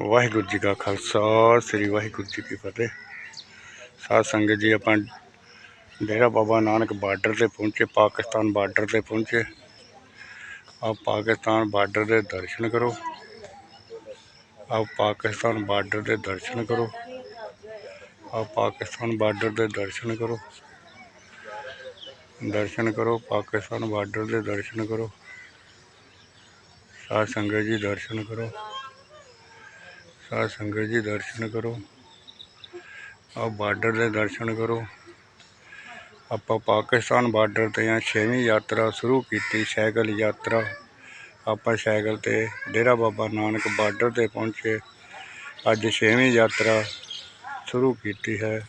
ਵਾਹਿਗੁਰੂ ਜੀ ਕਾ ਖਾਲਸਾ, ਸ੍ਰੀ ਵਾਹਿਗੁਰੂ ਜੀ ਕੀ ਫਤਿਹ। ਸਾਧ ਸੰਗਤ ਜੀ, ਆਪਾਂ ਡੇਰਾ ਬਾਬਾ ਨਾਨਕ ਬਾਰਡਰ ਤੇ ਪਹੁੰਚੇ, ਪਾਕਿਸਤਾਨ ਬਾਰਡਰ ਤੇ ਪਹੁੰਚੇ। ਆਪ ਪਾਕਿਸਤਾਨ ਬਾਰਡਰ ਦੇ ਦਰਸ਼ਨ ਕਰੋ। ਆਪ ਪਾਕਿਸਤਾਨ ਬਾਰਡਰ ਦੇ ਦਰਸ਼ਨ ਕਰੋ। ਆਪ ਪਾਕਿਸਤਾਨ ਬਾਰਡਰ ਦੇ ਦਰਸ਼ਨ ਕਰੋ। ਦਰਸ਼ਨ ਕਰੋ, ਪਾਕਿਸਤਾਨ ਬਾਰਡਰ ਦੇ ਦਰਸ਼ਨ ਕਰੋ। ਸਾਧ ਸੰਗਤ ਜੀ, ਦਰਸ਼ਨ ਕਰੋ। ਸਾਧ ਸੰਗਤ ਜੀ ਦਰਸ਼ਨ ਕਰੋ। ਆਹ ਬਾਰਡਰ ਦੇ ਦਰਸ਼ਨ ਕਰੋ। ਆਪਾਂ ਪਾਕਿਸਤਾਨ ਬਾਰਡਰ ਤੇ ਆ, ਛੇਵੀਂ ਯਾਤਰਾ ਸ਼ੁਰੂ ਕੀਤੀ, ਸਾਈਕਲ ਯਾਤਰਾ। ਆਪਾਂ ਸਾਈਕਲ ਤੇ ਡੇਰਾ ਬਾਬਾ ਨਾਨਕ ਬਾਰਡਰ ਤੇ ਪਹੁੰਚੇ। ਅੱਜ ਛੇਵੀਂ ਯਾਤਰਾ ਸ਼ੁਰੂ ਕੀਤੀ ਹੈ।